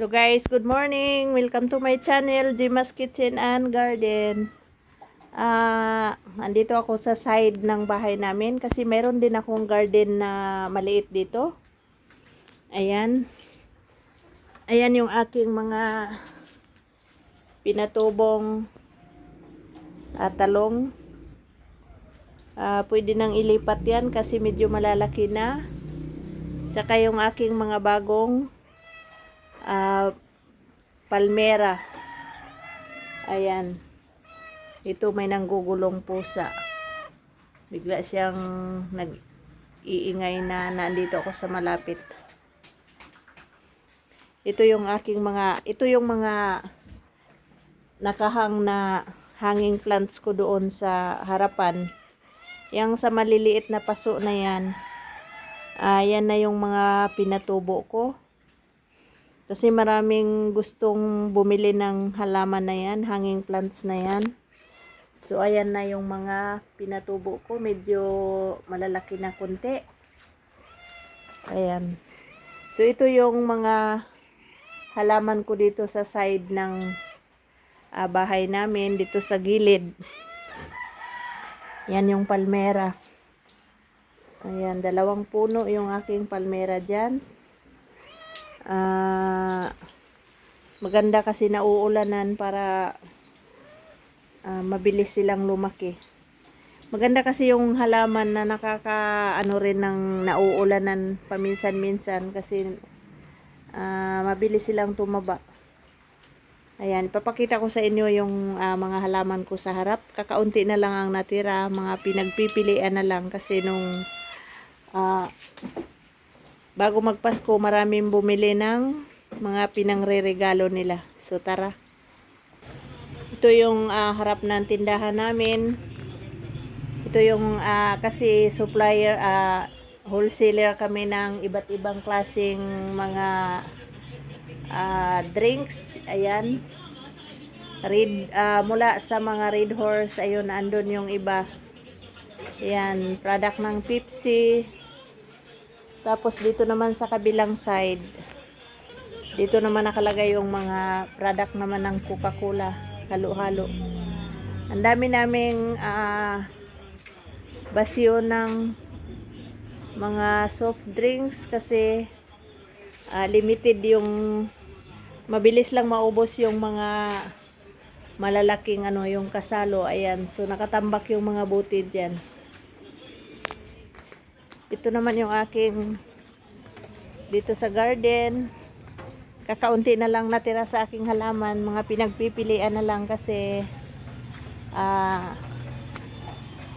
Hello guys, good morning. Welcome to my channel, Jima's Kitchen and Garden. Ah, andito ako sa side ng bahay namin kasi meron din akong garden na maliit dito. Ayan. Ayan yung aking mga pinatubong ah, talong. Ah, pwede nang ilipat yan kasi medyo malalaki na. Tsaka yung aking mga bagong ah, palmera. Ayan. Ito may nanggugulong pusa. Bigla siyang nag-iingay na nandito ako sa malapit. Ito yung aking mga, ito yung mga nakahang na hanging plants ko doon sa harapan. Yang sa maliliit na paso na yan, ah, yan na yung mga pinatubo ko. Kasi maraming gustong bumili ng halaman na yan, hanging plants na yan. So, ayan na yung mga pinatubo ko. Medyo malalaki na konti. Ayan. So, ito yung mga halaman ko dito sa side ng ah, bahay namin, dito sa gilid. Yan yung palmera. Ayan, dalawang puno yung aking palmera dyan. Ah, maganda kasi nauulanan para ah, mabilis silang lumaki. Maganda kasi yung halaman na nakaka ano rin ng nauulanan paminsan-minsan kasi ah, mabilis silang tumaba. Ayan, papakita ko sa inyo yung ah, mga halaman ko sa harap. Kakaunti na lang ang natira, mga pinagpipilian na lang kasi nung ah, bago magpasko maraming bumili ng mga pinangre-regalo nila. So tara. Ito yung ah, harap ng tindahan namin. Ito yung ah, kasi supplier ah, wholesaler kami ng iba't ibang klasing mga ah, drinks. Ayan. Red, ah, mula sa mga Red Horse, ayun, andun yung iba. Ayan, product ng Pepsi. Tapos dito naman sa kabilang side, dito naman nakalagay yung mga product naman ng Coca-Cola, halo-halo. Ang dami naming ah, basyo ng mga soft drinks kasi ah, limited yung mabilis lang maubos yung mga malalaking ano yung kasalo. Ayan. So nakatambak yung mga buti diyan ito naman yung aking dito sa garden kakaunti na lang natira sa aking halaman mga pinagpipilian na lang kasi ah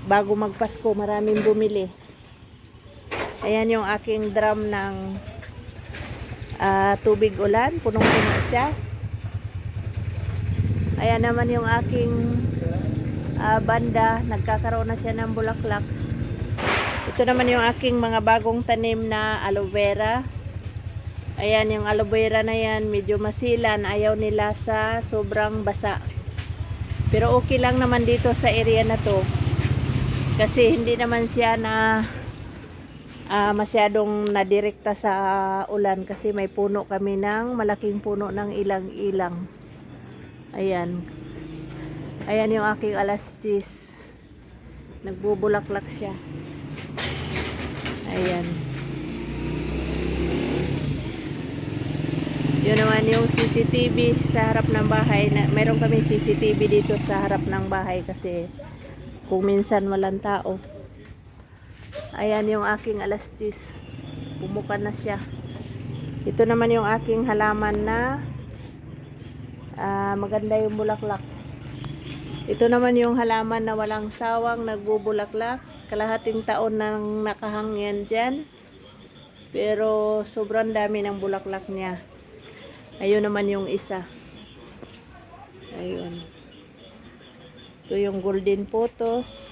bago magpasko maraming bumili. Ayan yung aking drum ng ah, tubig ulan punong-puno siya. Ayan naman yung aking ah, banda nagkakaroon na siya ng bulaklak. Ito naman yung aking mga bagong tanim na aloe vera. Ayan yung aloe vera na yan, medyo masilan. Ayaw nila sa sobrang basa. Pero okay lang naman dito sa area na to. Kasi hindi naman siya na ah, masyadong nadirekta sa ulan. Kasi may puno kami ng malaking puno ng ilang-ilang. Ayan. Ayan yung aking alas cheese. Nagbubulaklak siya. Ayan. Yun naman yung CCTV sa harap ng bahay. Na, meron kami CCTV dito sa harap ng bahay kasi kung minsan walang tao. Ayan yung aking alastis. Pumuka na siya. Ito naman yung aking halaman na ah, maganda yung bulaklak. Ito naman yung halaman na walang sawang nagbubulaklak. Kalahating taon nang nakahangyan dyan. Pero sobrang dami ng bulaklak niya. Ayun naman yung isa. Ayun. Ito yung golden photos.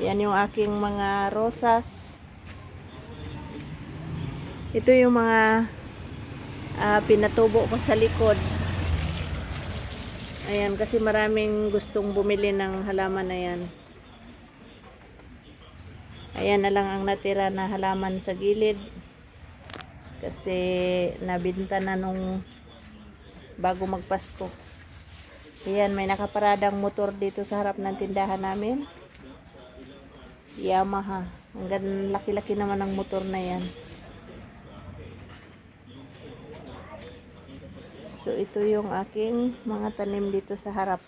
Yan yung aking mga rosas. Ito yung mga ah, pinatubo ko sa likod. Ayan, kasi maraming gustong bumili ng halaman na yan. Ayan na lang ang natira na halaman sa gilid. Kasi nabinta na nung bago magpasko. Ayan, may nakaparadang motor dito sa harap ng tindahan namin. Yamaha. Ang laki-laki naman ng motor na yan. So, ito yung aking mga tanim dito sa harap.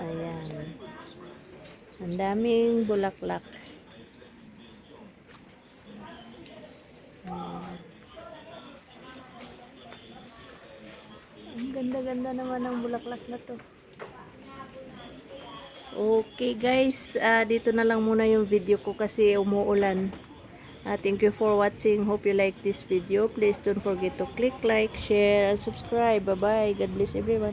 Ayan. Ang daming bulaklak. Ang ganda-ganda naman ng bulaklak na to. Okay guys, ah, dito na lang muna yung video ko kasi umuulan. Ah, thank you for watching. Hope you like this video. Please don't forget to click like, share, and subscribe. Bye-bye. God bless everyone.